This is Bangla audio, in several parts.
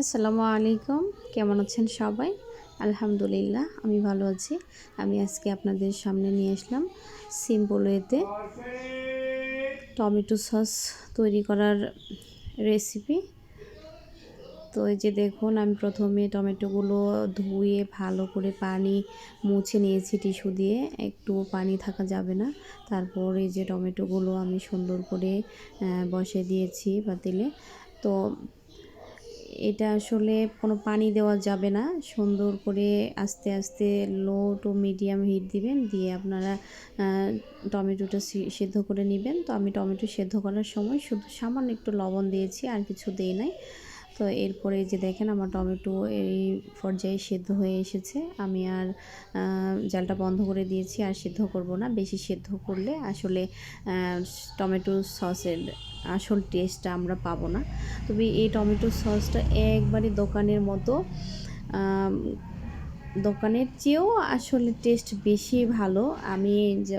আসসালামু আলাইকুম। কেমন আছেন সবাই? আলহামদুলিল্লাহ, আমি ভালো আছি। আমি আজকে আপনাদের সামনে নিয়ে আসলাম সিম্পল ওয়েতে টমেটো সস তৈরি করার রেসিপি তো এই যে দেখুন, আমি প্রথমে টমেটোগুলো ধুয়ে ভালো করে পানি মুছে নিয়েছি টিস্যু দিয়ে। একটু পানি থাকা যাবে না। তারপর এই যে টমেটোগুলো আমি সুন্দর করে বসে দিয়েছি পাতিলে। তো এটা আসলে কোনো পানি দেওয়া যাবে না। সুন্দর করে আস্তে আস্তে লো টু মিডিয়াম হিট দিবেন। দিয়ে আপনারা টমেটোটা সেদ্ধ করে নেবেন। তো আমি টমেটো সেদ্ধ করার সময় শুধু সামান্য একটু লবণ দিয়েছি, আর কিছু দিই নাই। তো এরপরে যে দেখেন আমার টমেটো এই পর্যায়ে সেদ্ধ হয়ে এসেছে। আমি আর জালটা বন্ধ করে দিয়েছি, আর সেদ্ধ করব না। বেশি সেদ্ধ করলে আসলে টমেটো সসের আসল টেস্টটা আমরা পাবো না। তবে এই টমেটো সসটা একবারে দোকানের মতো দোকানের চেয়েও আসলে টেস্ট বেশি ভালো। আমি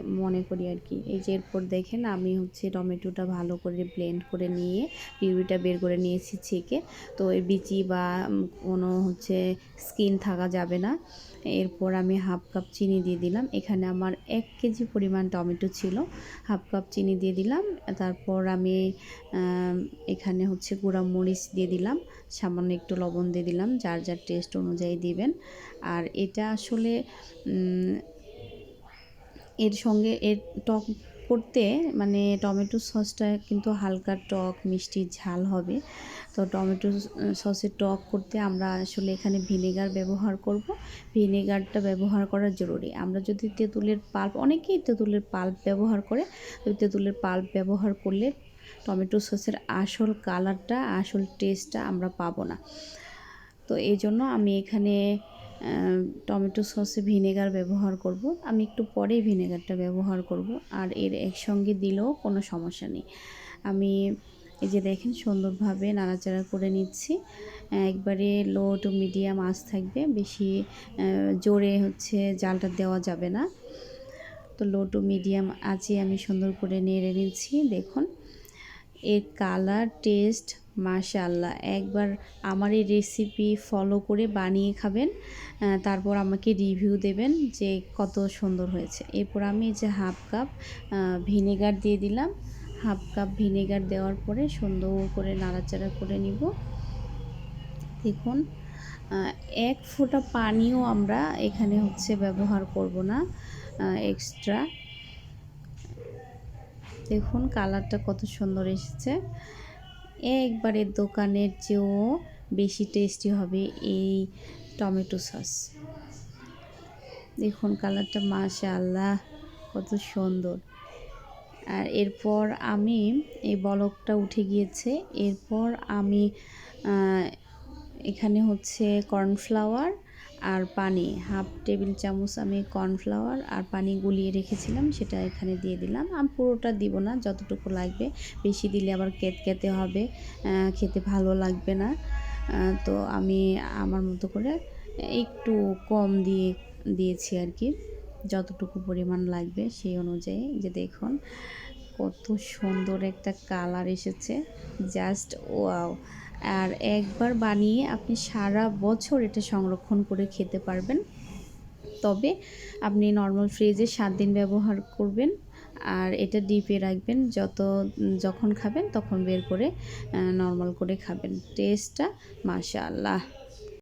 মনে করি আর কি, এই যে এরপর দেখেন আমি হচ্ছে টমেটোটা ভালো করে ব্লেন্ড করে নিয়ে, পিউরিটা বের করে নিয়েছি ছেঁকে। তো এই বিচি বা কোনো হচ্ছে স্কিন থাকা যাবে না। এরপর আমি হাফ কাপ চিনি দিয়ে দিলাম। এখানে আমার এক কেজি পরিমাণ টমেটো ছিল। হাফ কাপ চিনি দিয়ে দিলাম। তারপর আমি এখানে হচ্ছে গুঁড়া মরিচ দিয়ে দিলাম। সামান্য একটু লবণ দিয়ে দিলাম। যার যার টেস্ট অনুযায়ী দিবেন। আর এটা আসলে এর সঙ্গে, এর টক করতে মানে টমেটো সসটা কিন্তু হালকা টক, মিষ্টি ঝাল হবে। তো টমেটো সসের টক করতে আমরা আসলে এখানে ভিনেগার ব্যবহার করব। ভিনেগারটা ব্যবহার করা জরুরি। আমরা যদি তেঁতুলের পাল্প, অনেকেই তেঁতুলের পাল্প ব্যবহার করে। তো তেঁতুলের পাল্প ব্যবহার করলে টমেটো সসের আসল কালারটা, আসল টেস্টটা আমরা পাবো না। তো এই জন্য আমি এখানে টমেটো সসে ভিনেগার ব্যবহার করব। আমি একটু পরেই ভিনেগারটা ব্যবহার করব আর এর একসঙ্গে দিলেও কোনো সমস্যা নেই। আমি এই যে দেখেন সুন্দরভাবে নাড়াচাড়া করে নিচ্ছি। একবারে লো টু মিডিয়াম আঁচ থাকবে, বেশি জোরে হচ্ছে জালটা দেওয়া যাবে না। তো লো টু মিডিয়াম আঁচে আমি সুন্দর করে নেড়ে নিচ্ছি। দেখুন, এর কালার, টেস্ট মাশাল্লাহ একবার আমার এই রেসিপি ফলো করে বানিয়ে খাবেন তারপর আমাকে রিভিউ দেবেন যে কত সুন্দর হয়েছে। এরপর আমি যে হাফ কাপ ভিনেগার দিয়ে দিলাম। হাফ কাপ ভিনেগার দেওয়ার পরে সুন্দর করে নাড়াচাড়া করে নিব। দেখুন এক ফোঁটা পানিও আমরা এখানে হচ্ছে ব্যবহার করব না এক্সট্রা দেখুন কালারটা কত সুন্দর এসেছে। একবারে দোকানের চেয়েও বেশি টেস্টি হবে এই টমেটো সস। দেখুন কালারটা মাশা আল্লাহ কত সুন্দর। আর এরপর আমি, এই বলকটা উঠে গিয়েছে। এরপর আমি এখানে হচ্ছে কর্নফ্লাওয়ার আর পানি হাফ টেবিল চামচ আমি কর্নফ্লাওয়ার আর পানি গুলিয়ে রেখেছিলাম, সেটা এখানে দিয়ে দিলাম। আমি পুরোটা দিব না, যতটুকু লাগবে। বেশি দিলে আবার কেতে হবে খেতে ভালো লাগবে না। তো আমি আমার মতো করে একটু কম দিয়ে, দিয়েছি আর কি। যতটুকু পরিমাণ লাগবে সেই অনুযায়ী। যে দেখুন, কত সুন্দর একটা কালার এসেছে। Just wow! আর একবার বানিয়ে আপনি সারা বছর এটা সংরক্ষণ করে খেতে পারবেন। তবে আপনি নর্মাল ফ্রিজে সাত দিন ব্যবহার করবেন আর এটা ডিপে রাখবেন। যত, যখন খাবেন তখন বের করে নর্মাল করে খাবেন। টেস্টটা মাশাআল্লাহ।